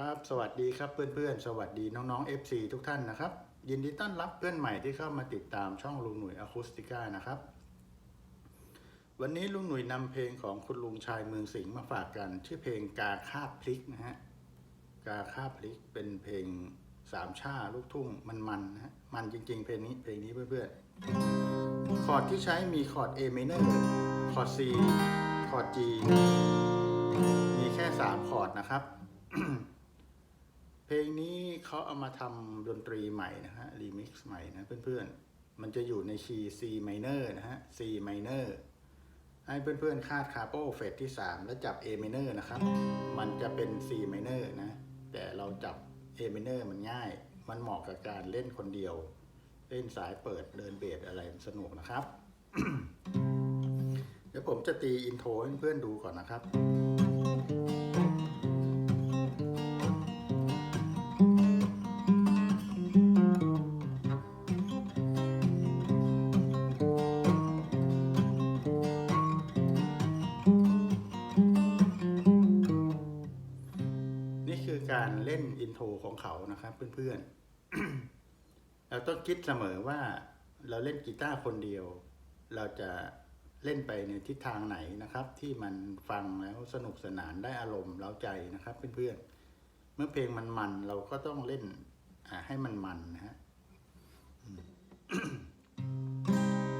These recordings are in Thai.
ครับสวัสดีครับเพื่อนๆ สวัสดีน้องๆ FC ทุกท่านนะครับ ยินดีต้อนรับเพื่อนใหม่ที่เข้ามาติดตามช่องลุงหนุ่ยอะคูสติก้านะครับ วันนี้ลุงหนุ่ยนำเพลงของคุณลุงชายเมืองสิงห์มาฝากกัน ชื่อเพลงกาคาบพลิกนะฮะกาคาบพลิกเป็นเพลงสามชาลูกทุ่งมันๆนะฮะมันจริงๆ เพลงนี้เพลงนี้เพื่อนๆคอร์ดที่ใช้มีคอร์ด A minor คอร์ด C คอร์ด G มีแค่ 3 คอร์ดนะครับ ลงนี้เขาเอามาทำดนตรีใหม่นะฮะรีมิกซ์ใหม่นะเพื่อนๆ มันจะอยู่ในคีย์ C minor นะฮะ C minor ให้เพื่อนๆ คาดคาโปเฟสที่ 3 แล้วจับ A minor นะครับ มันจะเป็น C minor นะ แต่เราจับ A minor มันง่าย มันเหมาะกับการเล่นคนเดียว เล่นสายเปิดเดินเบสอะไรสนุกนะครับ เดี๋ยวผมจะตีอินโทรให้เพื่อนๆดูก่อนนะครับ ของเขานะครับ เพื่อนๆ เราต้องคิดเสมอว่าเราเล่นกีตาร์คนเดียว เราจะเล่นไปในทิศทางไหนนะครับ ที่มันฟังแล้วสนุกสนานได้อารมณ์เร้าใจนะครับเพื่อนๆ เมื่อเพลงมันมันเราก็ต้องเล่นให้มันมันนะฮะ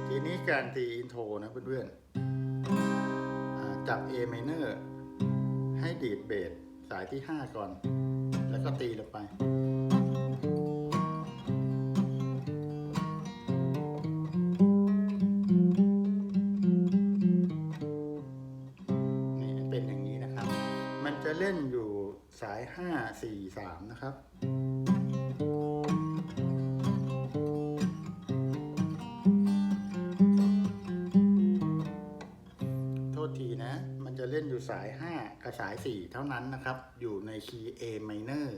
ทีนี้การตีอินโทรนะเพื่อนๆจับ A minor ให้ดีดเบสสายที่ 5 ก่อน แล้วก็ตีลงไป นี่เป็นอย่างนี้นะครับ มันจะเล่นอยู่สาย 5 4 3 นะครับ อยู่สาย 5 กับสาย 4 เท่านั้นนะครับ อยู่ในคีย์ A minor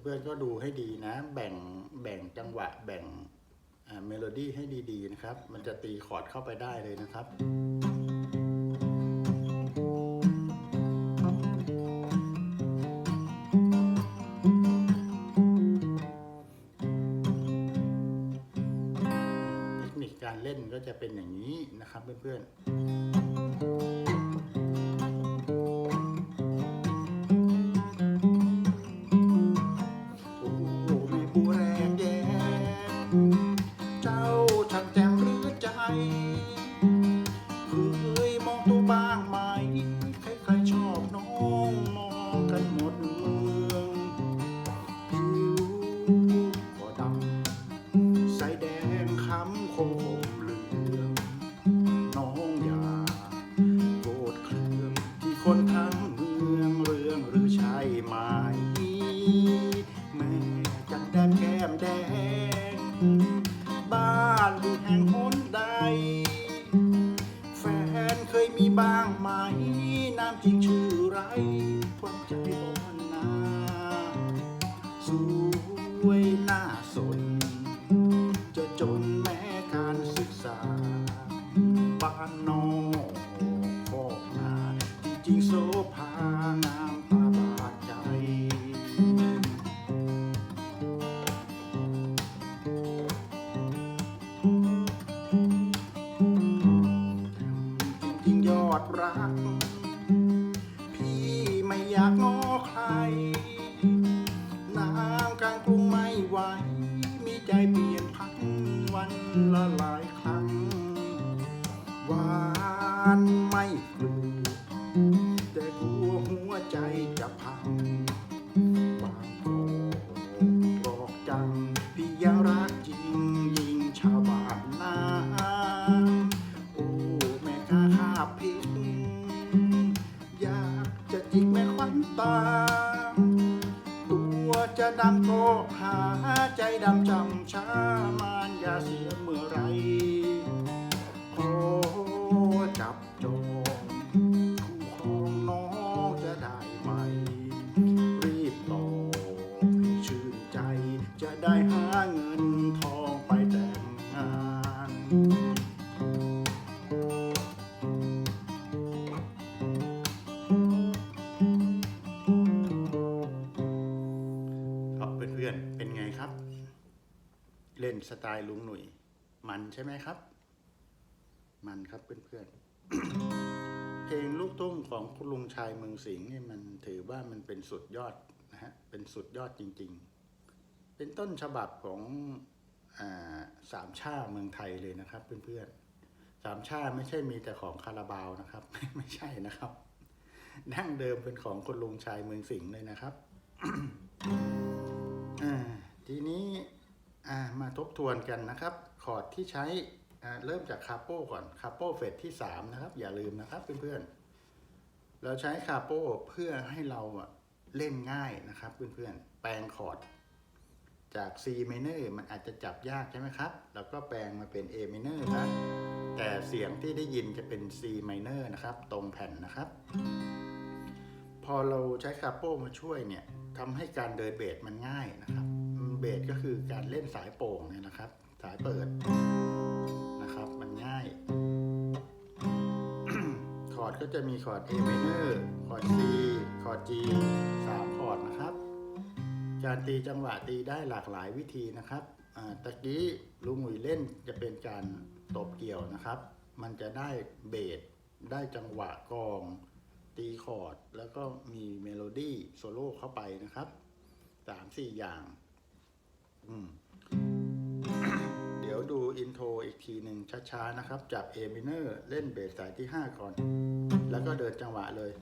เพื่อนๆก็ดูให้ดีนะ แบ่งแบ่งจังหวะแบ่งเมโลดี้ให้ดีๆนะครับ มันจะตีคอร์ดเข้าไปได้เลยนะครับเทคนิคการเล่นก็จะเป็นอย่างนี้นะครับเพื่อนๆ คำคมคมเหลืองน้องอย่าโกรธเครื่องที่คนทั้งเมืองเรื่องหรือใช่ไหมแม่จังแดงแก้มแดง บ้านอยู่แห่งหนใด แฟนเคยมีบ้างไหม น้ำจริงชื่อไรควันใจานไม่กลัวแต่กลัวหัวใจจะพังบางโกบอกจังพี่ยังรักจริงยิงชาวบ้านนาโอ้แม่ข้าข้าพิกอยากจะจิกแม่ควันตา ตัวจะดำก็หาใจดำจำช้ามานอย่าเสียเมื่อไหรข เล่นสไตล์ลุงหนุ่ย มันใช่ไหมครับ มันครับเพื่อนๆ เพลงลูกทุ่งของคุณลุงชายเมืองสิงห์นี่มันถือว่ามันเป็นสุดยอดนะฮะ เป็นสุดยอดจริง ๆ เป็นต้นฉบับของอสามชาเมืองไทยเลยนะครับ เพื่อนๆ สามชาไม่ใช่มีแต่ของคาราบาวนะครับ ไม่ใช่นะครับดั้งเดิมเป็นของคุณลุงชายเมืองสิงห์เลยนะครับ ทีนี้ มาทบทวนกันนะครับ คอร์ดที่ใช้เริ่มจากคาโป้ก่อนคาโป้เฟสที่ 3 นะครับ อย่าลืมนะครับเพื่อนๆ เราใช้คาโป้เพื่อให้เราเล่นง่ายนะครับเพื่อนๆ แปลงคอร์ดจาก C minor มันอาจจะจับยากใช่ไหมครับ แล้วก็แปลงมาเป็น A minor นะ แต่เสียงที่ได้ยินจะเป็น C minor นะครับ ตรงแผ่นนะครับ พอเราใช้คาโป้มาช่วยเนี่ยทำให้การเดินเบสมันง่ายนะครับ เบสก็คือการเล่นสายโป่งเนี่ยนะครับ สายเปิดนะครับ มันง่าย คอร์ดก็จะมีคอร์ด A minor คอร์ด C คอร์ด G สามคอร์ดนะครับ การตีจังหวะตีได้หลากหลายวิธีนะครับตะกี้ลุงหมุยเล่นจะเป็นการตบเกี่ยวนะครับ มันจะได้เบสได้จังหวะกอง ตีคอร์ด แล้วก็มีเมโลดี้โซโล่เข้าไปนะครับสามสี่อย่าง อืม เดี๋ยวดูอินโทรอีกทีหนึ่งช้าๆนะครับ จับ A minor เล่นเบสสายที่ 5 ก่อน แล้วก็เดินจังหวะเลย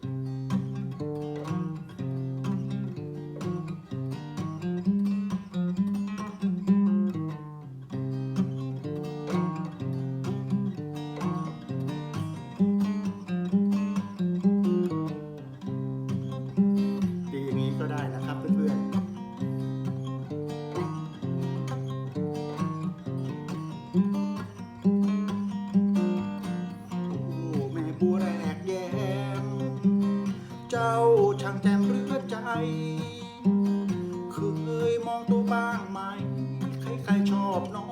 อบน้อง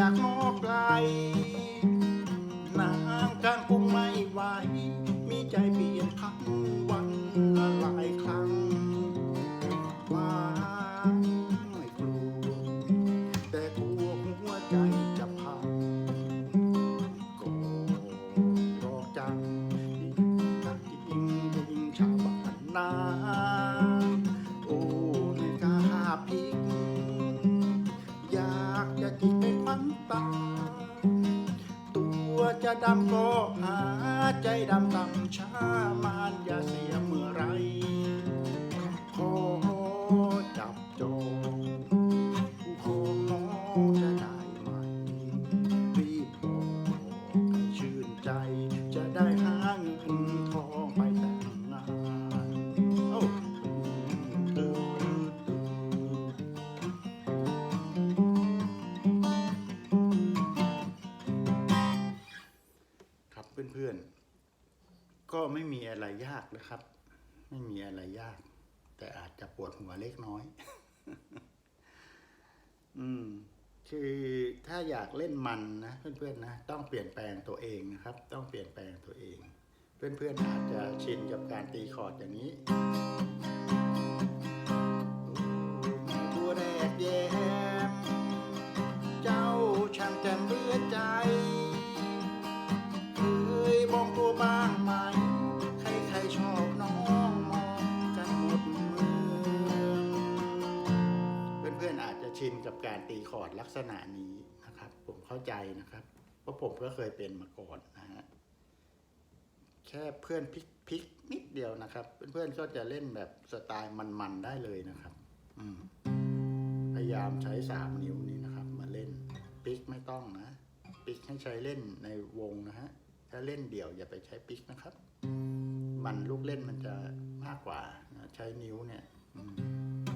อยากงอไกล นางกลางกรุงไม่ไหว มีใจเปลี่ยนพันวันละหลายครั้ง จะดำก็หาใจดำต่ำช้ามานอย่าเสียเมื่อไรขอจับจอง เพื่อนๆ ก็ไม่มีอะไรยากนะครับ ไม่มีอะไรยาก แต่อาจจะปวดหัวเล็กน้อย อืม คือถ้าอยากเล่นมันนะเพื่อนๆนะต้องเปลี่ยนแปลงตัวเองนะครับ ต้องเปลี่ยนแปลงตัวเอง เพื่อนๆอาจจะชินกับการตีคอร์ดอย่างนี้ กัการตีคอร์ดลักษณะนี้นะครับ ผมเข้าใจนะครับ เพราะผมก็เคยเป็นมาก่อนนะฮะแค่เพื่อนพลิกพลิกนิดเดียวนะครับ เพื่อนๆก็จะเล่นแบบสไตล์มันๆได้เลยนะครับ อืมพยายามใช้สามนิ้วนี้นะครับ มาเล่นปิกไม่ต้องนะปิกให้ใช้เล่นในวงนะฮะถ้าเล่นเดี่ยวอย่าไปใช้ปิกนะครับ มันลูกเล่นมันจะมากกว่านะใช้นิ้วเนี่ย อืม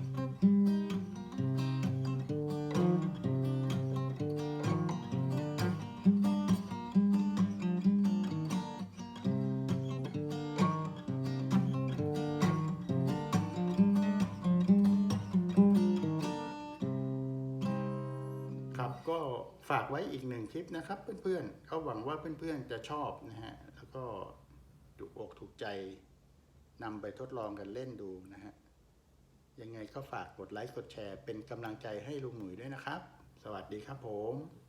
ก็ฝากไว้อีกหนึ่งคลิปนะครับ เพื่อนๆก็หวังว่าเพื่อนๆจะชอบนะฮะแล้วก็ถูกอกถูกใจนำไปทดลองกันเล่นดูนะฮะยังไงก็ฝากกดไลค์กดแชร์เป็นกำลังใจให้ลุงหนุ่ยด้วยนะครับ สวัสดีครับผม